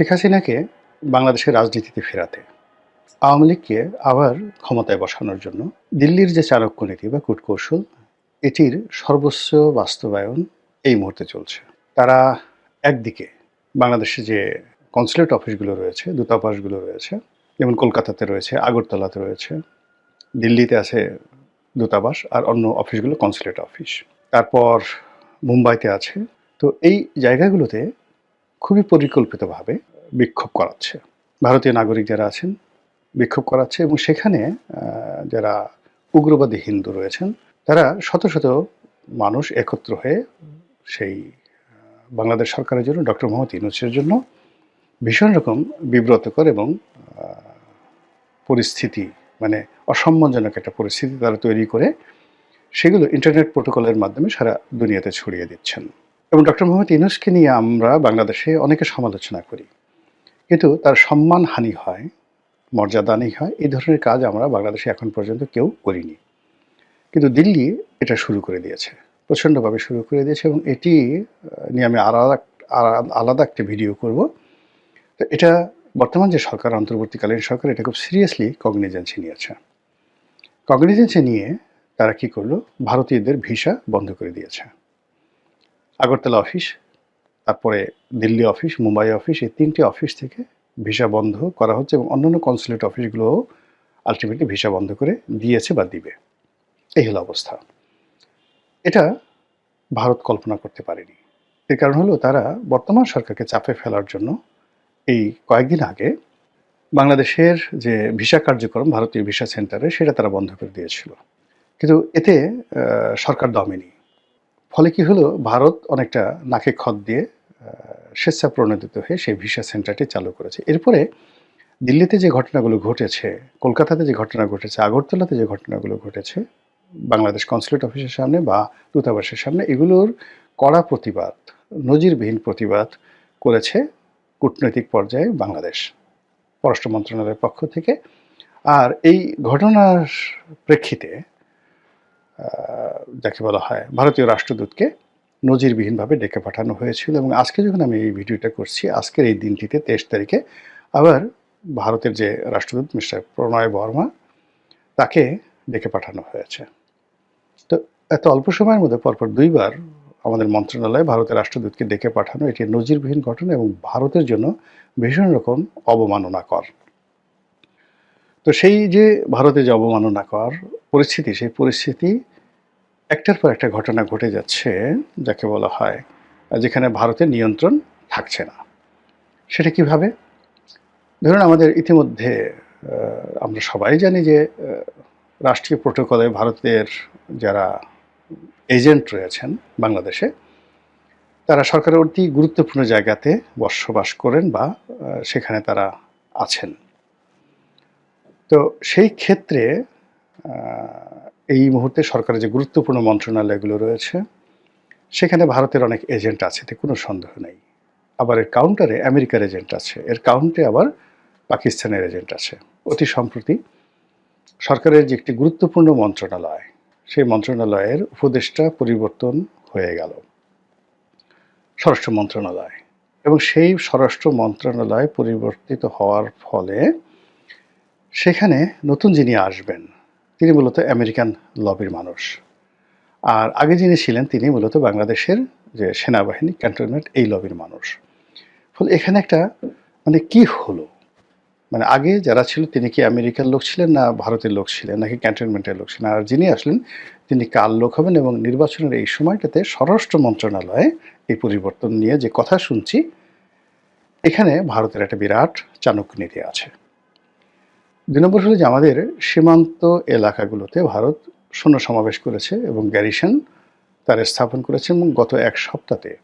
শেখ হাসিনাকে বাংলাদেশের রাজনীতিতে ফেরাতে, আওয়ামী লীগকে আবার ক্ষমতায় বসানোর জন্য দিল্লির যে চাণক্য নীতি বা কূটকৌশল, এটির সর্বোচ্চ বাস্তবায়ন এই মুহূর্তে চলছে। তারা একদিকে বাংলাদেশে যে কনসুলেট অফিসগুলো রয়েছে, দূতাবাসগুলো রয়েছে, যেমন কলকাতাতে রয়েছে, আগরতলাতে রয়েছে, দিল্লিতে আছে দূতাবাস আর অন্য অফিসগুলো কনসুলেট অফিস। তারপর মুম্বাইতে আছে। তো এই জায়গাগুলোতে খুবই পরিকল্পিতভাবে বিক্ষোভ করাচ্ছে। ভারতীয় নাগরিক যারা আছেন, বিক্ষোভ করাচ্ছে এবং সেখানে যারা উগ্রবাদী হিন্দু রয়েছেন, তারা শত শত মানুষ একত্র হয়ে সেই বাংলাদেশ সরকারের জন্য, ডক্টর মোহাম্মদ ইউনুসের জন্য ভীষণ রকম বিব্রতকর এবং পরিস্থিতি মানে অসম্মানজনক একটা পরিস্থিতি তারা তৈরি করে, সেগুলো ইন্টারনেট প্রোটোকলের মাধ্যমে সারা দুনিয়াতে ছড়িয়ে দিচ্ছেন। এবং ডক্টর মোহাম্মদ ইউনুসকে নিয়ে আমরা বাংলাদেশে অনেকে সমালোচনা করি। কিন্তু তার সম্মানহানি হয় মর্যাদানি হয়, এই ধরনের কাজ আমরা বাংলাদেশে এখন পর্যন্ত কেউ করিনি। কিন্তু দিল্লি এটা শুরু করে দিয়েছে, প্রচণ্ডভাবে শুরু করে দিয়েছে এবং এটি নিয়ে আমি আলাদা আলাদা একটা ভিডিও করব। তো এটা বর্তমান যে সরকার, অন্তর্বর্তীকালীন সরকার, এটা খুব সিরিয়াসলি কগনিজেন্সি নিয়েছে। কগনিজেন্সি নিয়ে তারা কি করল? ভারতীয়দের ভিসা বন্ধ করে দিয়েছে। আগরতলা অফিস তারপরে দিল্লি অফিস মুম্বাই অফিস এই তিনটি অফিস থেকে ভিসা বন্ধ করা হচ্ছে এবং অন্যান্য কনসুলেট অফিসগুলোও আলটিমেটলি ভিসা বন্ধ করে দিয়েছে বা দিবে। এই হলো অবস্থা। এটা ভারত কল্পনা করতে পারেনি। এর কারণ হলো তারা বর্তমান সরকারকে চাপে ফেলার জন্য এই কয়েকদিন আগে বাংলাদেশের যে ভিসা কার্যক্রম, ভারতীয় ভিসা সেন্টারে সেটা তারা বন্ধ করে দিয়েছিল। কিন্তু এতে সরকার দমেনি ফলে কি হলো? ভারত অনেকটা নাকে খত দিয়ে আহ, স্বেচ্ছা প্রণোদিত হয়ে সেই ভিসা সেন্টারটি চালু করেছে। এরপরে দিল্লিতে যে ঘটনাগুলো ঘটেছে কলকাতাতে যে ঘটনা ঘটেছে আগরতলাতে যে ঘটনাগুলো ঘটেছে বাংলাদেশ কনসুলেট অফিসের সামনে বা দূতাবাসের সামনে এগুলোর কড়া প্রতিবাদ নজিরবিহীন প্রতিবাদ করেছে কূটনৈতিক পর্যায়ে বাংলাদেশ পররাষ্ট্র মন্ত্রণালয়ের পক্ষ থেকে। আর এই ঘটনার প্রেক্ষিতে যাকে বলা হয় ভারতীয় রাষ্ট্রদূতকে নজিরবিহীনভাবে ডেকে পাঠানো হয়েছিল এবং আজকে যখন আমি এই ভিডিওটা করছি, আজকের এই দিনটিতে তেইশ তারিখে আবার ভারতের যে রাষ্ট্রদূত মিস্টার প্রণয় বর্মা, তাকে ডেকে পাঠানো হয়েছে। তো এত অল্প সময়ের মধ্যে পরপর দুইবার আমাদের মন্ত্রণালয়ে ভারতের রাষ্ট্রদূতকে ডেকে পাঠানো এটি নজিরবিহীন ঘটনা এবং ভারতের জন্য ভীষণ রকম অবমাননাকর। তো সেই যে ভারতে যে অবমাননাকর পরিস্থিতি, সেই পরিস্থিতি একটার পর একটা ঘটনা ঘটে যাচ্ছে, যাকে বলা হয়, যেখানে ভারতের নিয়ন্ত্রণ থাকছে না। সেটা কীভাবে? ধরুন আমাদের ইতিমধ্যে আমরা সবাই জানি যে রাষ্ট্রীয় প্রোটোকলে ভারতের যারা এজেন্ট রয়েছেন বাংলাদেশে, তারা সরকারের অতি গুরুত্বপূর্ণ জায়গাতে বসবাস করেন বা সেখানে তারা আছেন। তো সেই ক্ষেত্রে এই মুহূর্তে সরকারের যে গুরুত্বপূর্ণ মন্ত্রণালয়গুলো রয়েছে, সেখানে ভারতের অনেক এজেন্ট আছে, এতে কোনো সন্দেহ নেই। আবার এর কাউন্টারে আমেরিকার এজেন্ট আছে, এর কাউন্টে আবার পাকিস্তানের এজেন্ট আছে। অতি সম্প্রতি সরকারের যে একটি গুরুত্বপূর্ণ মন্ত্রণালয়, সেই মন্ত্রণালয়ের উপদেষ্টা পরিবর্তন হয়ে গেল। স্বরাষ্ট্র মন্ত্রণালয়। এবং সেই স্বরাষ্ট্র মন্ত্রণালয় পরিবর্তিত হওয়ার ফলে সেখানে নতুন যিনি আসবেন তিনি মূলত আমেরিকান লবির মানুষ। আর আগে যিনি ছিলেন, তিনি মূলত বাংলাদেশের যে সেনাবাহিনী ক্যান্টনমেন্ট, এই লবির মানুষ। ফলে এখানে একটা মানে কি হলো? মানে আগে যারা ছিল, তিনি কি আমেরিকার লোক ছিলেন না ভারতের লোক ছিলেন, নাকি ক্যান্টনমেন্টের লোক ছিলেন? আর যিনি আসলেন, তিনি কার লোক হবেন? এবং নির্বাচনের এই সময়টাতে স্বরাষ্ট্র মন্ত্রণালয়ে এই পরিবর্তন নিয়ে যে কথা শুনছি, এখানে ভারতের একটা বিরাট চাণক্য নীতি আছে। দুই নম্বর হলো যে আমাদের সীমান্ত এলাকাগুলোতে ভারত সৈন্য সমাবেশ করেছে এবং গ্যারিসন তার স্থাপন করেছে এবং গত এক সপ্তাহে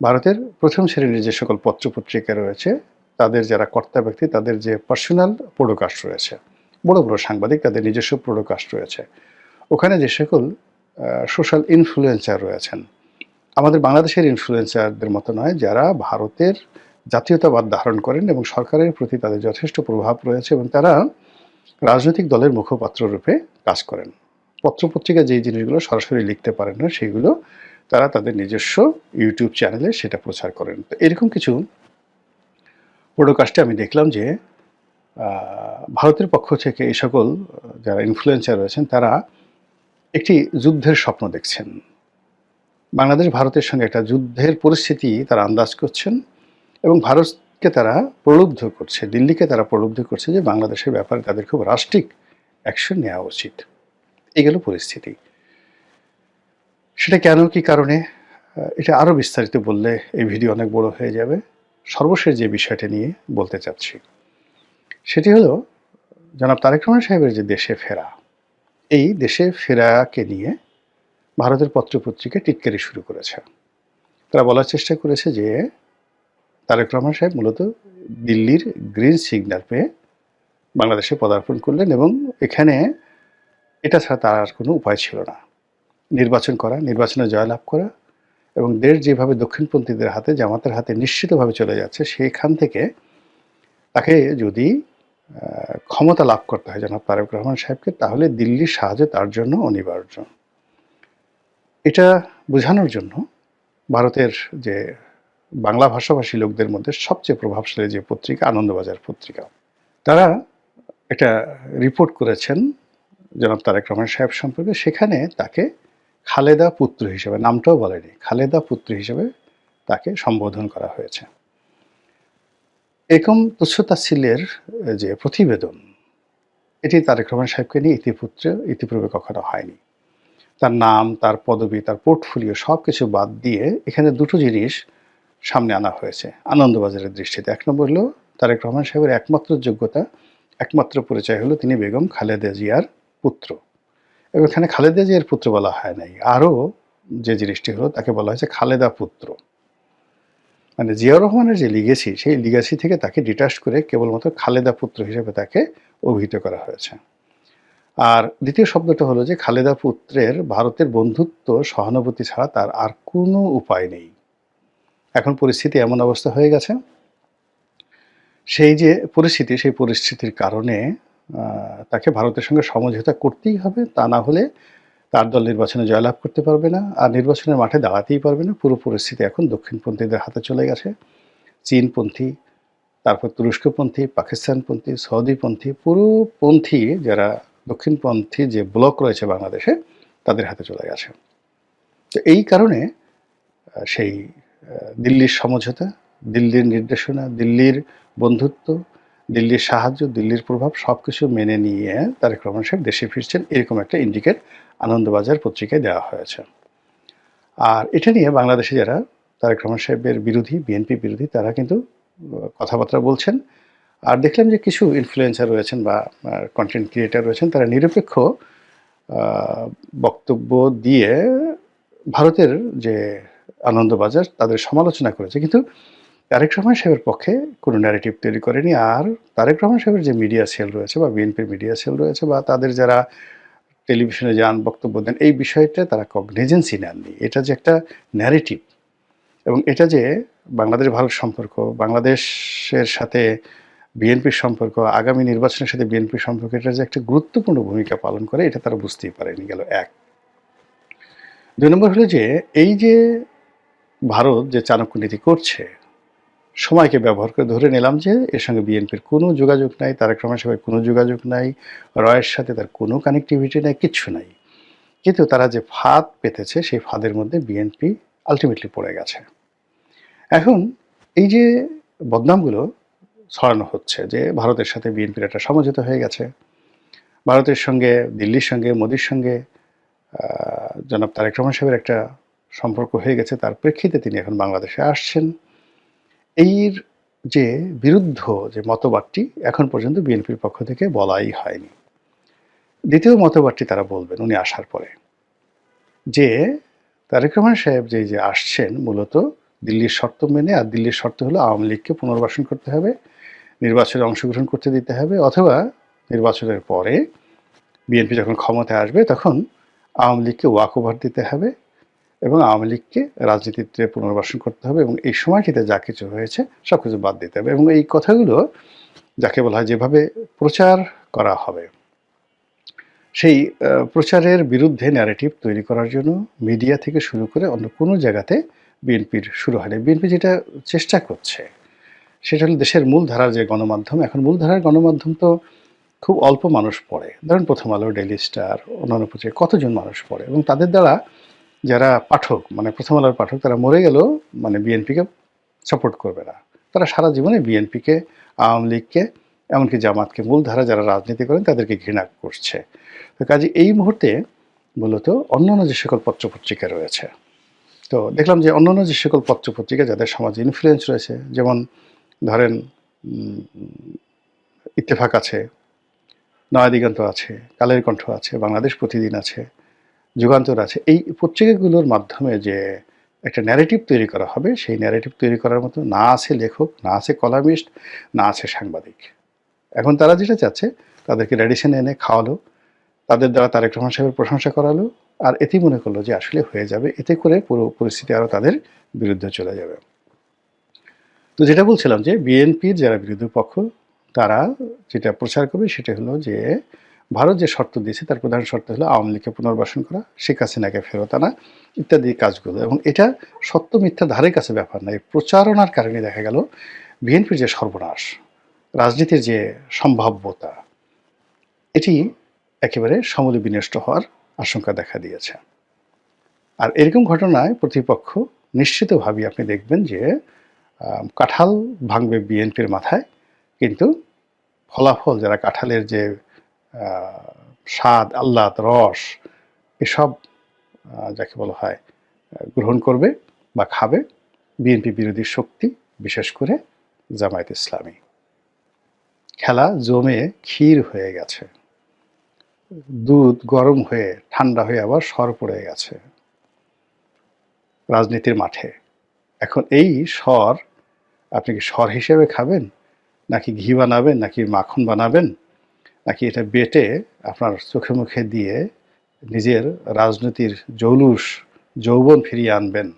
ভারতের প্রথম শ্রেণির যে সকল পত্রপত্রিকা রয়েছে, তাদের যারা কর্তা ব্যক্তি, তাদের যে পার্সোনাল প্রোডোকাস্ট রয়েছে, বড় বড় সাংবাদিক, তাদের নিজস্ব প্রোডোকাস্ট রয়েছে। ওখানে যে সকল সোশ্যাল ইনফ্লুয়েন্সার রয়েছেন, আমাদের বাংলাদেশের ইনফ্লুয়েন্সারদের মতো নয়, যারা ভারতের জাতীয়তাবাদ ধারণ করেন এবং সরকারের প্রতি তাদের যথেষ্ট প্রভাব রয়েছে এবং তারা রাজনৈতিক দলের মুখপাত্র রূপে কাজ করেন। পত্রপত্রিকা যেই জিনিসগুলো সরাসরি লিখতে পারেন না, সেগুলো তারা তাদের নিজস্ব ইউটিউব চ্যানেলে সেটা প্রচার করেন। তো এরকম কিছু পডকাস্টে আমি দেখলাম যে ভারতের পক্ষ থেকে এই সকল যারা ইনফ্লুয়েন্সার রয়েছেন, তারা একটি যুদ্ধের স্বপ্ন দেখছেন। বাংলাদেশ, ভারতের সঙ্গে একটা যুদ্ধের পরিস্থিতি তারা আন্দাজ করছেন। এবং ভারতকে তারা প্রলুব্ধ করছে, দিল্লিকে তারা প্রলুব্ধ করছে যে বাংলাদেশের ব্যাপারে তাদের খুব রাষ্ট্রিক অ্যাকশন নেওয়া উচিত। এই গেল পরিস্থিতি। সেটা কেন, কি কারণে? এটা আরও বিস্তারিত বললে এই ভিডিও অনেক বড় হয়ে যাবে। সর্বশেষ যে বিষয়টা নিয়ে বলতে চাচ্ছি, সেটি হলো, জনাব তারেক রহমান সাহেবের যে দেশে ফেরা, এই দেশে ফেরাকে নিয়ে ভারতের পত্রপত্রিকা টিটকারি শুরু করেছে। তারা বলার চেষ্টা করেছে যে তারেক রহমান সাহেব মূলত দিল্লির গ্রিন সিগন্যাল পেয়ে বাংলাদেশে পদার্পণ করলেন এবং এখানে এটা ছাড়া তার আর কোনো উপায় ছিল না। নির্বাচন করা, নির্বাচনে জয়লাভ করা এবং দেশ যেভাবে দক্ষিণপন্থীদের হাতে, জামাতের হাতে নিশ্চিতভাবে চলে যাচ্ছে, সেখান থেকে তাকে যদি ক্ষমতা লাভ করতে হয় জনাব তারেক রহমান সাহেবকে, তাহলে দিল্লির সাহায্য তার জন্য অনিবার্য। এটা বোঝানোর জন্য ভারতের যে বাংলা ভাষাভাষী লোকদের মধ্যে সবচেয়ে প্রভাবশালী যে পত্রিকা, আনন্দবাজার পত্রিকা। তারা একটা রিপোর্ট করেছেন জনাব তারেক রহমান সাহেব সম্পর্কে। সেখানে তাকে খালেদা পুত্র হিসেবে, নামটাও বলেনি, খালেদা পুত্র হিসেবে তাকে সম্বোধন করা হয়েছে। একম তুচ্ছতাচ্ছিল্যের যে প্রতিবেদন, এটি তারেক রহমান সাহেবকে নিয়ে ইতিপুত্রে ইতিপূর্বে কখনো হয়নি। তার নাম, তার পদবি, তার পোর্টফোলিও সব কিছু বাদ দিয়ে এখানে দুটো জিনিস সামনে আনা হয়েছে। আনন্দবাজারের দৃষ্টিতে এক নম্বর হলো তারেক রহমান সাহেবের একমাত্র যোগ্যতা, একমাত্র পরিচয় হলো তিনি বেগম খালেদা জিয়ার পুত্র। এবং এখানে খালেদা জিয়ার পুত্র বলা হয় নাই। আরও যে জিনিসটি হলো তাকে বলা হয়েছে খালেদা পুত্র। মানে জিয়াউর রহমানের যে লিগেসি, সেই লিগেসি থেকে তাকে ডিটাচ করে কেবলমাত্র খালেদা পুত্র হিসেবে তাকে অভিহিত করা হয়েছে। আর দ্বিতীয় শব্দটা হলো যে খালেদা পুত্রের ভারতের বন্ধুত্ব, সহানুভূতি ছাড়া তার আর কোনো উপায় নেই। এখন পরিস্থিতি এমন অবস্থা হয়ে গেছে। সেই যে পরিস্থিতি, সেই পরিস্থিতির কারণে তাকে ভারতের সঙ্গে সমঝোতা করতেই হবে। তা না হলে তার দল নির্বাচনে জয়লাভ করতে পারবে না। আর নির্বাচনের মাঠে দাঁড়াতেই পারবে না। পুরো পরিস্থিতি এখন দক্ষিণপন্থীদের হাতে চলে গেছে। চীনপন্থী, তারপর তুরস্কপন্থী, পাকিস্তানপন্থী, সৌদিপন্থী, পুরো পন্থী যারা দক্ষিণপন্থী যে ব্লক রয়েছে বাংলাদেশে, তাদের হাতে চলে গেছে। তো এই কারণে সেই দিল্লির সমঝোতা, দিল্লির নির্দেশনা, দিল্লির বন্ধুত্ব, দিল্লির সাহায্য, দিল্লির প্রভাব সব কিছু মেনে নিয়ে তারেক রহমান সাহেব দেশে ফিরছেন, এরকম একটা ইন্ডিকেট আনন্দবাজার পত্রিকায় দেওয়া হয়েছে। আর এটা নিয়ে বাংলাদেশে যারা তারেক রহমান সাহেবের বিরোধী, বিএনপি বিরোধী, তারা কিন্তু কথাবার্তা বলছেন। আর দেখলাম যে কিছু ইনফ্লুয়েন্সার রয়েছেন বা কন্টেন্ট ক্রিয়েটার রয়েছেন, তারা নিরপেক্ষ বক্তব্য দিয়ে ভারতের যে আনন্দবাজার তাদের সমালোচনা করেছে। কিন্তু তারেক রহমান সাহেবের পক্ষে কোনো ন্যারেটিভ তৈরি করেনি। আর তারেক রহমান সাহেবের যে মিডিয়া সেল রয়েছে বা বিএনপির মিডিয়া সেল রয়েছে বা তাদের যারা টেলিভিশনে যান, বক্তব্য দেন, এই বিষয়টা তারা কগনিজেন্সি নেননি। এটা যে একটা ন্যারেটিভ এবং এটা যে বাংলাদেশ ভারত সম্পর্ক, বাংলাদেশের সাথে বিএনপির সম্পর্ক, আগামী নির্বাচনের সাথে বিএনপির সম্পর্ক এটা যে একটা গুরুত্বপূর্ণ ভূমিকা পালন করে, এটা তারা বুঝতেই পারেনি গেল এক। দুই নম্বর হলো যে, এই যে ভারত যে চাণক্য নীতি করছে, সময়কে ব্যবহার করে ধরে নিলাম যে এর সঙ্গে বিএনপির কোনো যোগাযোগ নাই, তারেক রহমান সাহেবের কোনো যোগাযোগ নাই, রয়ের সাথে তার কোনো কানেক্টিভিটি নাই, কিচ্ছু নাই। কিন্তু তারা যে ফাঁদ পেতেছে, সেই ফাঁদের মধ্যে বিএনপি আলটিমেটলি পড়ে গেছে। এখন এই যে বদনামগুলো ছড়ানো হচ্ছে, যে ভারতের সাথে বিএনপির একটা সমঝোতা হয়ে গেছে, ভারতের সঙ্গে, দিল্লির সঙ্গে, মোদির সঙ্গে জনাব তারেক রহমান সাহেবের একটা সম্পর্ক হয়ে গেছে, তার প্রেক্ষিতে তিনি এখন বাংলাদেশে আসছেন। এর যে বিরুদ্ধ যে মতবাদটি এখন পর্যন্ত বিএনপির পক্ষ থেকে বলাই হয়নি। দ্বিতীয় মতবাদটি তারা বলবেন উনি আসার পরে। যে তারেক রহমান সাহেব যে যে আসছেন মূলত দিল্লির শর্ত মেনে, আর দিল্লির শর্ত হলো আওয়ামী লীগকে পুনর্বাসন করতে হবে, নির্বাচনে অংশগ্রহণ করতে দিতে হবে, অথবা নির্বাচনের পরে বিএনপি যখন ক্ষমতায় আসবে তখন আওয়ামী লীগকে ওয়াক ওভার দিতে হবে এবং আওয়ামী লীগকে রাজনীতিতে পুনর্বাসন করতে হবে এবং এই সময়টিতে যা কিছু হয়েছে সব কিছু বাদ দিতে হবে এবং এই কথাগুলো যাকে বলা হয় যেভাবে প্রচার করা হবে, সেই প্রচারের বিরুদ্ধে ন্যারেটিভ তৈরি করার জন্য মিডিয়া থেকে শুরু করে অন্য কোনো জায়গাতে বিএনপির শুরু হয়নি। বিএনপি যেটা চেষ্টা করছে, সেটা হলো দেশের মূলধারার যে গণমাধ্যম, এখন মূলধারার গণমাধ্যম তো খুব অল্প মানুষ পড়ে। ধরেন প্রথম আলো ডেইলি স্টার অন্যান্য পত্রিকা কতজন মানুষ পড়ে এবং তাদের দ্বারা যারা পাঠক মানে প্রথম আলোর পাঠক, তারা মরে গেলেও মানে বিএনপিকে সাপোর্ট করবে না। তারা সারা জীবনে বিএনপিকে, আওয়ামী লীগকে, এমনকি জামাতকে, মূলধারা যারা রাজনীতি করেন, তাদেরকে ঘৃণা করছে। তো কাজে এই মুহূর্তে মূলত অন্যান্য যে সকল পত্রপত্রিকা রয়েছে, তো দেখলাম যে অন্যান্য যে সকল পত্রপত্রিকা যাদের সমাজে ইনফ্লুয়েন্স রয়েছে, যেমন ধরেন ইত্তেফাক আছে, নয়া দিগন্ত আছে, কালের কণ্ঠ আছে, বাংলাদেশ প্রতিদিন আছে যুগান্তর আছে। এই পত্রিকাগুলোর মাধ্যমে যে একটা ন্যারেটিভ তৈরি করা হবে, সেই ন্যারেটিভ তৈরি করার মতো না আছে লেখক, না আছে কলামিস্ট না আছে সাংবাদিক। এখন তারা যেটা চাচ্ছে, তাদেরকে রেডিশন এনে খাওয়ালো, তাদের দ্বারা তারেক রহমান সাহেবের প্রশংসা করালো, আর এতেই মনে করল যে আসলে হয়ে যাবে, এতে করে পুরো পরিস্থিতি আরও তাদের বিরুদ্ধে চলে যাবে। তো যেটা বলছিলাম যে বিএনপির যারা বিরোধী পক্ষ, তারা যেটা প্রচার করবে সেটা হলো যে ভারত যে শর্ত দিয়েছে, তার প্রধান শর্ত হলো আওয়ামী লীগকে পুনর্বাসন করা, শেখ হাসিনাকে ফেরত আনা ইত্যাদি কাজগুলো। এবং এটা সত্য মিথ্যা ধারে কাছে ব্যাপার না, এই প্রচারণার কারণে দেখা গেল বিএনপির যে সর্বনাশ, রাজনীতির যে সম্ভাব্যতা, এটি একেবারে সমূলে বিনষ্ট হওয়ার আশঙ্কা দেখা দিয়েছে। আর এরকম ঘটনায় প্রতিপক্ষ নিশ্চিতভাবেই আপনি দেখবেন যে কাঁঠাল ভাঙবে বিএনপির মাথায়, কিন্তু ফলাফল, যারা কাঁঠালের যে স্বাদ, আহ্লাদ, রস, এসব যাকে বলা হয় গ্রহণ করবে বা খাবে বিএনপি বিরোধী শক্তি, বিশেষ করে জামায়াত ইসলামী। খেলা জমে ক্ষীর হয়ে গেছে। দুধ গরম হয়ে, ঠান্ডা হয়ে আবার সর পড়ে গেছে রাজনীতির মাঠে। এখন এই স্বর আপনি কি স্বর হিসেবে খাবেন? নাকি ঘি বানাবেন? নাকি মাখন বানাবেন? নাকি এটা বেটে আপনার চোখে মুখে দিয়ে নিজের রাজনীতির জৌলুস যৌবন ফিরিয়ে আনবেন?